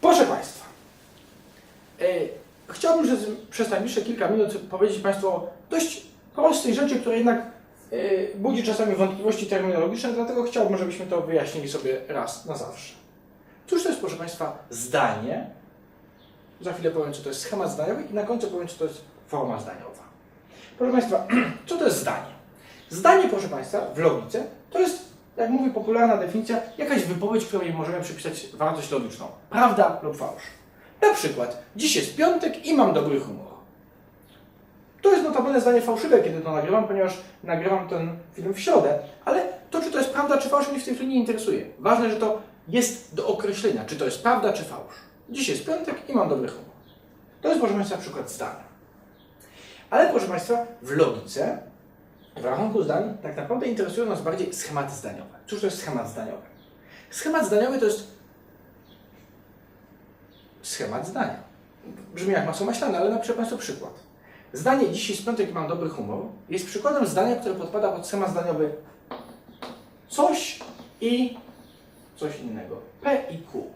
Proszę Państwa, e, chciałbym że z- przez najbliższe kilka minut powiedzieć Państwu o dość prostej rzeczy, która jednak e, budzi czasami wątpliwości terminologiczne, dlatego chciałbym, żebyśmy to wyjaśnili sobie raz na zawsze. Cóż to jest, proszę Państwa, zdanie? Za chwilę powiem, co to jest schemat zdaniowy i na końcu powiem, co to jest forma zdaniowa. Proszę Państwa, co to jest zdanie? Zdanie, proszę Państwa, w logice to jest, jak mówi popularna definicja, jakaś wypowiedź, której możemy przypisać wartość logiczną. Prawda lub fałsz. Na przykład, dziś jest piątek i mam dobry humor. To jest notabene zdanie fałszywe, kiedy to nagrywam, ponieważ nagrywam ten film w środę, ale to, czy to jest prawda, czy fałsz, mnie w tej chwili nie interesuje. Ważne, że to jest do określenia, czy to jest prawda, czy fałsz. Dziś jest piątek i mam dobry humor. To jest, proszę Państwa, przykład zdania. Ale, proszę Państwa, w logice, w rachunku zdań, tak naprawdę interesują nas bardziej schematy zdaniowe. Cóż to jest schemat zdaniowy? Schemat zdaniowy to jest schemat zdania. Brzmi jak masło maślane, ale napiszę Państwu przykład. Zdanie dziś jest piątek mam dobry humor jest przykładem zdania, które podpada pod schemat zdaniowy coś i coś innego. P i Q.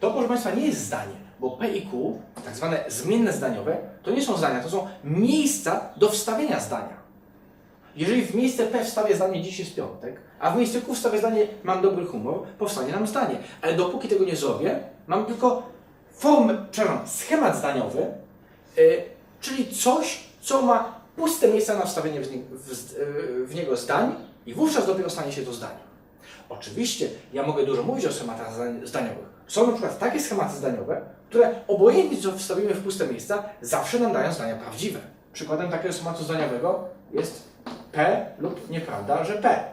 To, proszę Państwa, nie jest zdanie, bo P i Q, tak zwane zmienne zdaniowe, to nie są zdania, to są miejsca do wstawienia zdania. Jeżeli w miejsce P wstawię zdanie dziś jest piątek, a w miejsce Q wstawię zdanie mam dobry humor, powstanie nam zdanie. Ale dopóki tego nie zrobię, mam tylko formę, przepraszam, schemat zdaniowy, y, czyli coś, co ma puste miejsca na wstawienie w, nie, w, z- y, w niego zdań i wówczas dopiero stanie się to zdaniem. Oczywiście ja mogę dużo mówić o schematach zdaniowych. Są na przykład takie schematy zdaniowe, które obojętnie co wstawimy w puste miejsca, zawsze nam dają zdania prawdziwe. Przykładem takiego schematu zdaniowego jest P lub nieprawda, że P.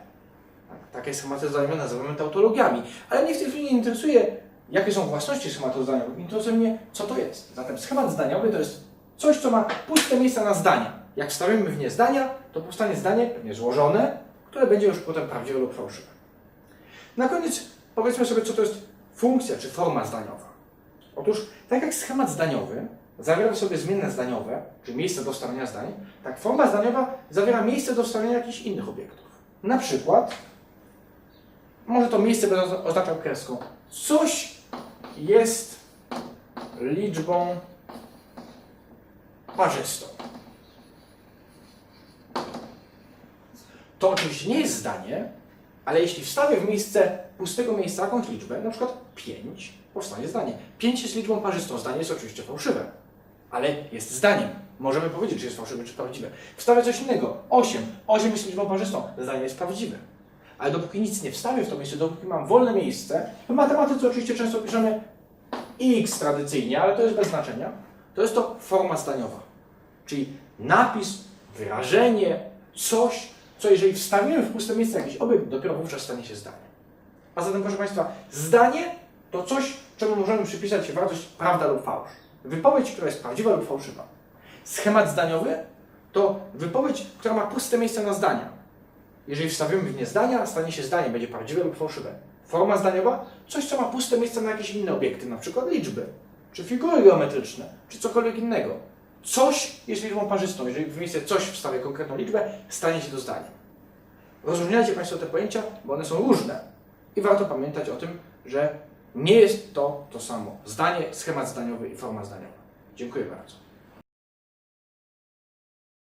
Tak, takie schematy zdaniowe nazywamy tautologiami. Ale mnie w tej chwili nie interesuje, jakie są własności schematów zdaniowych. Interesuje mnie, co to jest. Zatem schemat zdaniowy to jest coś, co ma puste miejsca na zdania. Jak wstawimy w nie zdania, to powstanie zdanie pewnie złożone, które będzie już potem prawdziwe lub fałszywe. Na koniec powiedzmy sobie, co to jest funkcja czy forma zdaniowa. Otóż, tak jak schemat zdaniowy zawiera w sobie zmienne zdaniowe, czyli miejsce do wstawienia zdań, tak forma zdaniowa zawiera miejsce do wstawienia jakichś innych obiektów. Na przykład, może to miejsce będę oznaczał kreską. Coś jest liczbą parzystą. To oczywiście nie jest zdanie, ale jeśli wstawię w miejsce pustego miejsca jakąś liczbę, na przykład 5, powstanie zdanie. 5 jest liczbą parzystą, zdanie jest oczywiście fałszywe, ale jest zdaniem. Możemy powiedzieć, czy jest fałszywe, czy prawdziwe. Wstawię coś innego. 8. 8 jest liczbą parzystą, zdanie jest prawdziwe. Ale dopóki nic nie wstawię w to miejsce, dopóki mam wolne miejsce, w matematyce oczywiście często piszemy x tradycyjnie, ale to jest bez znaczenia, to jest to forma zdaniowa. Czyli napis, wyrażenie, coś, co jeżeli wstawimy w puste miejsce jakiś obiekt, dopiero wówczas stanie się zdaniem. A zatem, proszę Państwa, zdanie to coś, czemu możemy przypisać wartość prawda lub fałsz. Wypowiedź, która jest prawdziwa lub fałszywa. Schemat zdaniowy to wypowiedź, która ma puste miejsce na zdania. Jeżeli wstawimy w nie zdania, stanie się zdanie, będzie prawdziwe lub fałszywe. Forma zdaniowa, coś, co ma puste miejsce na jakieś inne obiekty, na przykład liczby, czy figury geometryczne, czy cokolwiek innego. Coś jest liczbą parzystą. Jeżeli w miejsce coś wstawię konkretną liczbę, stanie się to zdaniem. Rozróżniajcie Państwo te pojęcia, bo one są różne. I warto pamiętać o tym, że nie jest to to samo. Zdanie, schemat zdaniowy i forma zdaniowa. Dziękuję bardzo.